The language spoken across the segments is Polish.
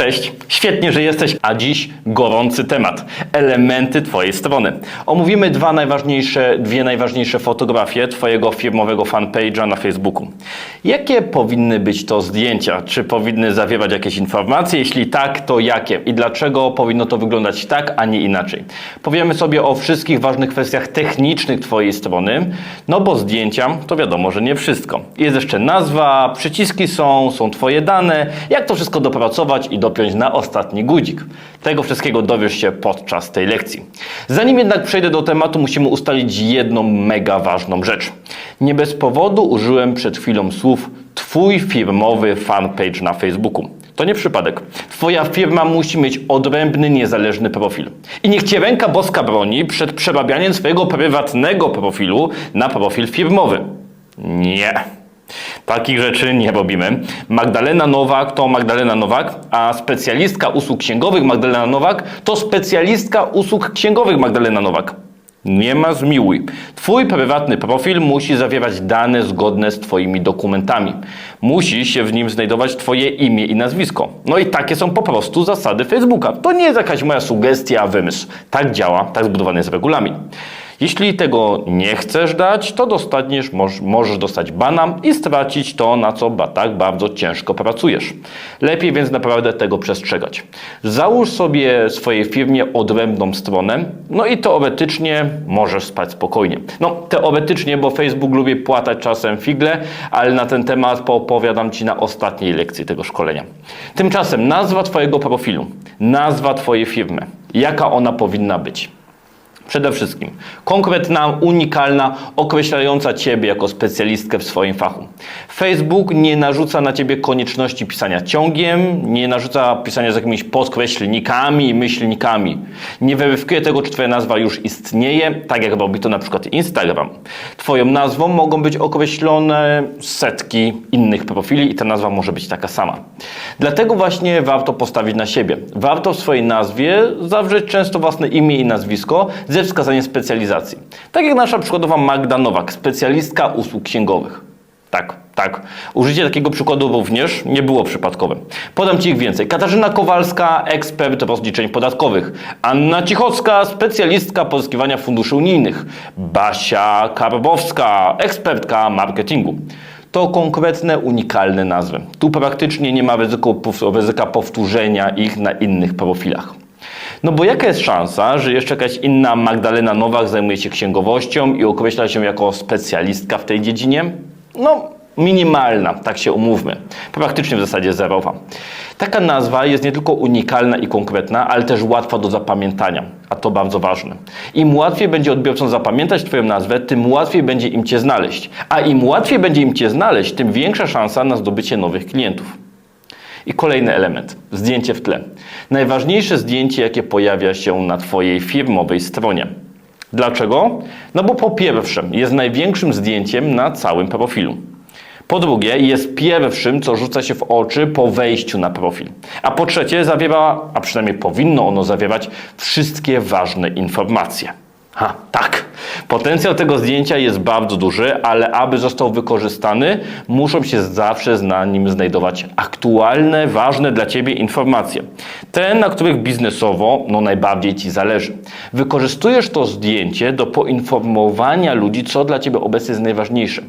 Cześć, świetnie, że jesteś, a dziś gorący temat. Elementy Twojej strony. Omówimy dwa najważniejsze, dwie najważniejsze fotografie Twojego firmowego fanpage'a na Facebooku. Jakie powinny być to zdjęcia? Czy powinny zawierać jakieś informacje? Jeśli tak, to jakie? I dlaczego powinno to wyglądać tak, a nie inaczej? Powiemy sobie o wszystkich ważnych kwestiach technicznych Twojej strony, no bo zdjęcia to wiadomo, że nie wszystko. Jest jeszcze nazwa, przyciski są, są Twoje dane, jak to wszystko dopracować i dopiąć na ostatni guzik. Tego wszystkiego dowiesz się podczas tej lekcji. Zanim jednak przejdę do tematu, musimy ustalić jedną mega ważną rzecz. Nie bez powodu użyłem przed chwilą słów Twój firmowy fanpage na Facebooku. To nie przypadek. Twoja firma musi mieć odrębny, niezależny profil. I niech Cię ręka boska broni przed przerabianiem swojego prywatnego profilu na profil firmowy. Nie. Takich rzeczy nie robimy. Magdalena Nowak to Magdalena Nowak, a specjalistka usług księgowych Magdalena Nowak to specjalistka usług księgowych Magdalena Nowak. Nie ma zmiłuj. Twój prywatny profil musi zawierać dane zgodne z Twoimi dokumentami. Musi się w nim znajdować Twoje imię i nazwisko. No i takie są po prostu zasady Facebooka. To nie jest jakaś moja sugestia, wymysł. Tak działa, tak zbudowany jest regulamin. Jeśli tego nie chcesz dać, to dostaniesz, moż, możesz dostać bana i stracić to, na co tak bardzo ciężko pracujesz. Lepiej więc naprawdę tego przestrzegać. Załóż sobie swojej firmie odrębną stronę, no i teoretycznie możesz spać spokojnie. No, teoretycznie, bo Facebook lubi płatać czasem figle, ale na ten temat poopowiadam Ci na ostatniej lekcji tego szkolenia. Tymczasem nazwa Twojego profilu, nazwa Twojej firmy, jaka ona powinna być. Przede wszystkim konkretna, unikalna, określająca Ciebie jako specjalistkę w swoim fachu. Facebook nie narzuca na Ciebie konieczności pisania ciągiem, nie narzuca pisania z jakimiś podkreślnikami i myślnikami. Nie weryfikuje tego, czy Twoja nazwa już istnieje, tak jak robi to na przykład Instagram. Twoją nazwą mogą być określone setki innych profili i ta nazwa może być taka sama. Dlatego właśnie warto postawić na siebie. Warto w swojej nazwie zawrzeć często własne imię i nazwisko ze wskazaniem specjalizacji. Tak jak nasza przykładowa Magda Nowak, specjalistka usług księgowych. Tak, tak. Użycie takiego przykładu również nie było przypadkowe. Podam Ci ich więcej. Katarzyna Kowalska, ekspert rozliczeń podatkowych. Anna Cichocka, specjalistka pozyskiwania funduszy unijnych. Basia Karbowska, ekspertka marketingu. To konkretne, unikalne nazwy. Tu praktycznie nie ma ryzyka powtórzenia ich na innych profilach. No bo jaka jest szansa, że jeszcze jakaś inna Magdalena Nowak zajmuje się księgowością i określa się jako specjalistka w tej dziedzinie? No, minimalna, tak się umówmy. Praktycznie w zasadzie zerowa. Taka nazwa jest nie tylko unikalna i konkretna, ale też łatwa do zapamiętania, a to bardzo ważne. Im łatwiej będzie odbiorcom zapamiętać Twoją nazwę, tym łatwiej będzie im Cię znaleźć. A im łatwiej będzie im Cię znaleźć, tym większa szansa na zdobycie nowych klientów. I kolejny element zdjęcie w tle. Najważniejsze zdjęcie, jakie pojawia się na Twojej firmowej stronie. Dlaczego? No bo po pierwsze, jest największym zdjęciem na całym profilu. Po drugie, jest pierwszym, co rzuca się w oczy po wejściu na profil. A po trzecie, zawiera, a przynajmniej powinno ono zawierać, wszystkie ważne informacje. Ha, tak. Potencjał tego zdjęcia jest bardzo duży, ale aby został wykorzystany, muszą się zawsze na nim znajdować aktualne, ważne dla Ciebie informacje. Te, na których biznesowo no, najbardziej Ci zależy. Wykorzystujesz to zdjęcie do poinformowania ludzi, co dla Ciebie obecnie jest najważniejsze.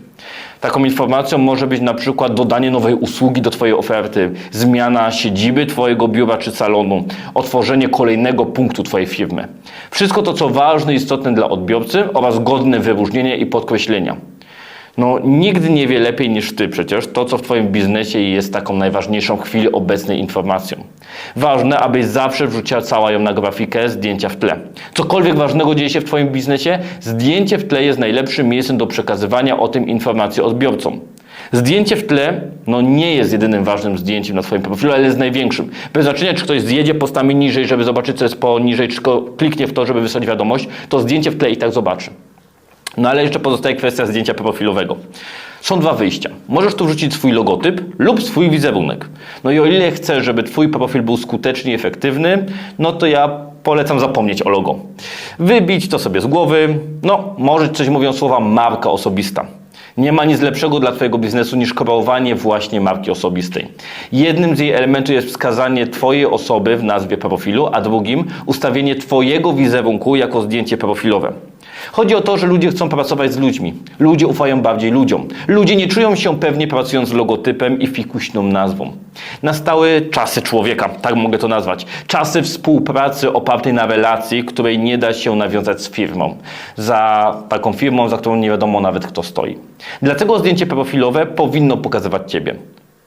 Taką informacją może być na przykład dodanie nowej usługi do Twojej oferty, zmiana siedziby Twojego biura czy salonu, otworzenie kolejnego punktu Twojej firmy. Wszystko to, co ważne i istotne dla odbiorcy oraz godne wyróżnienia i podkreślenia. No, nigdy nie wie lepiej niż Ty przecież to, co w Twoim biznesie jest taką najważniejszą w chwili obecnej informacją. Ważne, abyś zawsze wrzuciła cała ją na grafikę zdjęcia w tle. Cokolwiek ważnego dzieje się w Twoim biznesie, zdjęcie w tle jest najlepszym miejscem do przekazywania o tym informacji odbiorcom. Zdjęcie w tle no, nie jest jedynym ważnym zdjęciem na Twoim profilu, ale jest największym. Bez znaczenia, czy ktoś zjedzie postami niżej, żeby zobaczyć, co jest poniżej, czy kliknie w to, żeby wysłać wiadomość, to zdjęcie w tle i tak zobaczy. No ale jeszcze pozostaje kwestia zdjęcia profilowego. Są dwa wyjścia. Możesz tu wrzucić swój logotyp lub swój wizerunek. No i o ile chcesz, żeby Twój profil był skuteczny i efektywny, no to ja polecam zapomnieć o logo. Wybić to sobie z głowy. No, może coś mówią słowa marka osobista. Nie ma nic lepszego dla Twojego biznesu niż kreowanie właśnie marki osobistej. Jednym z jej elementów jest wskazanie Twojej osoby w nazwie profilu, a drugim ustawienie Twojego wizerunku jako zdjęcie profilowe. Chodzi o to, że ludzie chcą pracować z ludźmi. Ludzie ufają bardziej ludziom. Ludzie nie czują się pewnie pracując z logotypem i fikuśną nazwą. Nastały czasy człowieka, tak mogę to nazwać. Czasy współpracy opartej na relacji, której nie da się nawiązać z firmą. Za taką firmą, za którą nie wiadomo nawet kto stoi. Dlatego zdjęcie profilowe powinno pokazywać Ciebie.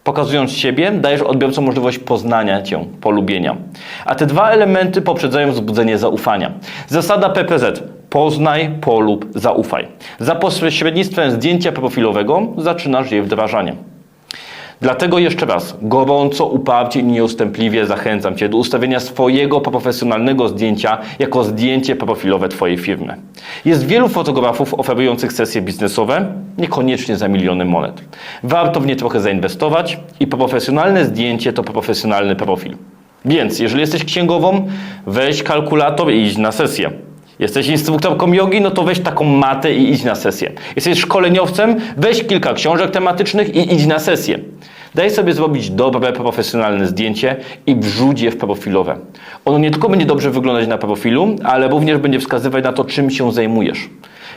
Pokazując siebie, dajesz odbiorcom możliwość poznania cię, polubienia. A te dwa elementy poprzedzają wzbudzenie zaufania. Zasada PPZ. Poznaj, polub, zaufaj. Za pośrednictwem zdjęcia profilowego zaczynasz jej wdrażanie. Dlatego jeszcze raz, gorąco, uparcie i nieustępliwie zachęcam Cię do ustawienia swojego profesjonalnego zdjęcia jako zdjęcie profilowe Twojej firmy. Jest wielu fotografów oferujących sesje biznesowe, niekoniecznie za miliony monet. Warto w nie trochę zainwestować i profesjonalne zdjęcie to profesjonalny profil. Więc, jeżeli jesteś księgową, weź kalkulator i idź na sesję. Jesteś instruktorką jogi, no to weź taką matę i idź na sesję. Jesteś szkoleniowcem, weź kilka książek tematycznych i idź na sesję. Daj sobie zrobić dobre, profesjonalne zdjęcie i wrzuć je w profilowe. Ono nie tylko będzie dobrze wyglądać na profilu, ale również będzie wskazywać na to, czym się zajmujesz.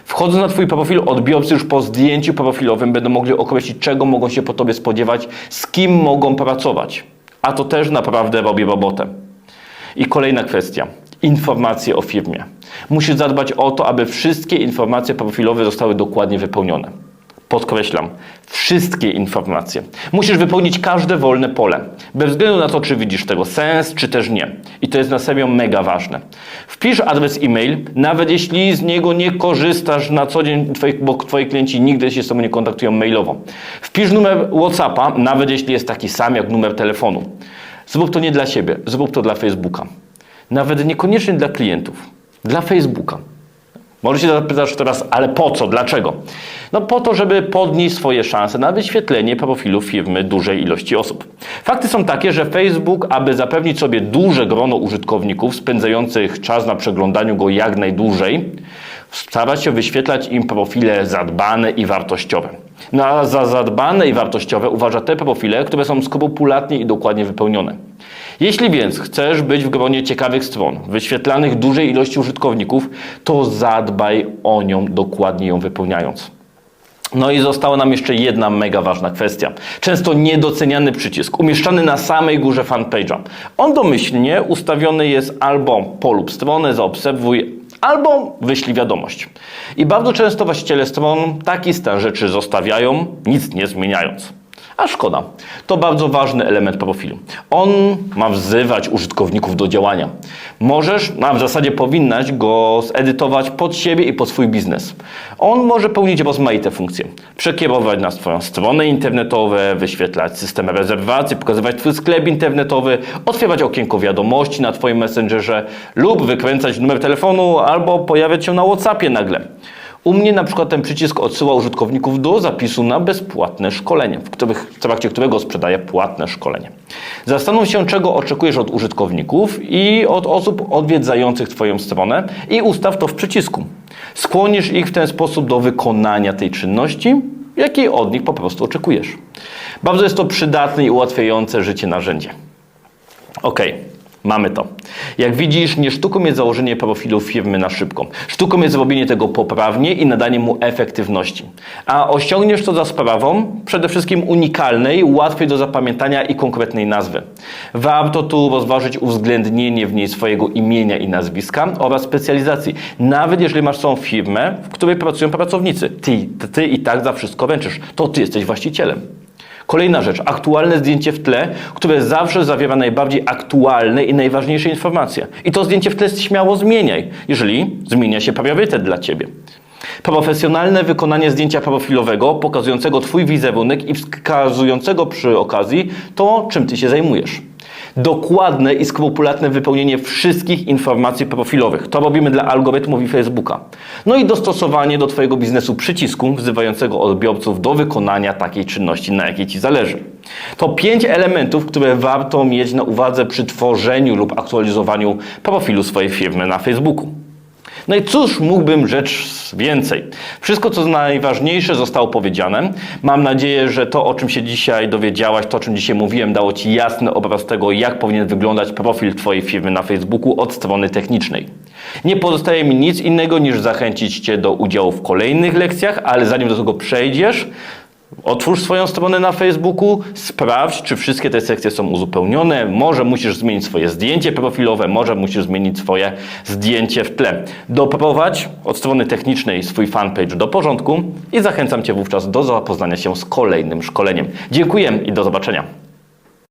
Wchodząc na Twój profil, odbiorcy już po zdjęciu profilowym będą mogli określić, czego mogą się po Tobie spodziewać, z kim mogą pracować. A to też naprawdę robi robotę. I kolejna kwestia. Informacje o firmie. Musisz zadbać o to, aby wszystkie informacje profilowe zostały dokładnie wypełnione. Podkreślam, wszystkie informacje. Musisz wypełnić każde wolne pole, bez względu na to, czy widzisz tego sens, czy też nie. I to jest na serio mega ważne. Wpisz adres e-mail, nawet jeśli z niego nie korzystasz na co dzień, bo twoi klienci nigdy się z tobą nie kontaktują mailowo. Wpisz numer WhatsAppa, nawet jeśli jest taki sam jak numer telefonu. Zrób to nie dla siebie, zrób to dla Facebooka. Nawet niekoniecznie dla klientów, dla Facebooka. Może się zapytasz teraz, ale po co, dlaczego? No po to, żeby podnieść swoje szanse na wyświetlenie profilu firmy dużej ilości osób. Fakty są takie, że Facebook, aby zapewnić sobie duże grono użytkowników spędzających czas na przeglądaniu go jak najdłużej, stara się wyświetlać im profile zadbane i wartościowe. No a za zadbane i wartościowe uważa te profile, które są skrupulatnie i dokładnie wypełnione. Jeśli więc chcesz być w gronie ciekawych stron, wyświetlanych dużej ilości użytkowników, to zadbaj o nią, dokładnie ją wypełniając. No i została nam jeszcze jedna mega ważna kwestia. Często niedoceniany przycisk, umieszczany na samej górze fanpage'a. On domyślnie ustawiony jest albo polub stronę, zaobserwuj, albo wyślij wiadomość. I bardzo często właściciele stron taki stan rzeczy zostawiają, nic nie zmieniając. A szkoda. To bardzo ważny element profilu. On ma wzywać użytkowników do działania. Możesz, a w zasadzie powinnaś go zedytować pod siebie i pod swój biznes. On może pełnić rozmaite funkcje. Przekierować na swoją stronę internetową, wyświetlać system rezerwacji, pokazywać Twój sklep internetowy, otwierać okienko wiadomości na Twoim Messengerze lub wykręcać numer telefonu albo pojawiać się na Whatsappie nagle. U mnie na przykład ten przycisk odsyła użytkowników do zapisu na bezpłatne szkolenie, w, których, w trakcie którego sprzedaję płatne szkolenie. Zastanów się, czego oczekujesz od użytkowników i od osób odwiedzających Twoją stronę i ustaw to w przycisku. Skłonisz ich w ten sposób do wykonania tej czynności, jakiej od nich po prostu oczekujesz. Bardzo jest to przydatne i ułatwiające życie narzędzie. Ok, mamy to. Jak widzisz, nie sztuką jest założenie profilu firmy na szybko. Sztuką jest zrobienie tego poprawnie i nadanie mu efektywności. A osiągniesz to za sprawą przede wszystkim unikalnej, łatwej do zapamiętania i konkretnej nazwy. Warto tu rozważyć uwzględnienie w niej swojego imienia i nazwiska oraz specjalizacji. Nawet jeżeli masz całą firmę, w której pracują pracownicy. Ty, ty i tak za wszystko ręczysz. To ty jesteś właścicielem. Kolejna rzecz, aktualne zdjęcie w tle, które zawsze zawiera najbardziej aktualne i najważniejsze informacje. I to zdjęcie w tle śmiało zmieniaj, jeżeli zmienia się priorytet dla Ciebie. Profesjonalne wykonanie zdjęcia profilowego, pokazującego Twój wizerunek i wskazującego przy okazji to, czym Ty się zajmujesz. Dokładne i skrupulatne wypełnienie wszystkich informacji profilowych. To robimy dla algorytmów i Facebooka. No i dostosowanie do Twojego biznesu przycisku wzywającego odbiorców do wykonania takiej czynności, na jakiej Ci zależy. To pięć elementów, które warto mieć na uwadze przy tworzeniu lub aktualizowaniu profilu swojej firmy na Facebooku. No i cóż mógłbym rzecz więcej? Wszystko, co najważniejsze, zostało powiedziane. Mam nadzieję, że to, o czym się dzisiaj dowiedziałaś, to, o czym dzisiaj mówiłem, dało Ci jasny obraz tego, jak powinien wyglądać profil Twojej firmy na Facebooku od strony technicznej. Nie pozostaje mi nic innego niż zachęcić Cię do udziału w kolejnych lekcjach, ale zanim do tego przejdziesz, Otwórz swoją stronę na Facebooku, sprawdź, czy wszystkie te sekcje są uzupełnione. Może musisz zmienić swoje zdjęcie profilowe, może musisz zmienić swoje zdjęcie w tle. Doprowadź od strony technicznej swój fanpage do porządku i zachęcam Cię wówczas do zapoznania się z kolejnym szkoleniem. Dziękuję i do zobaczenia.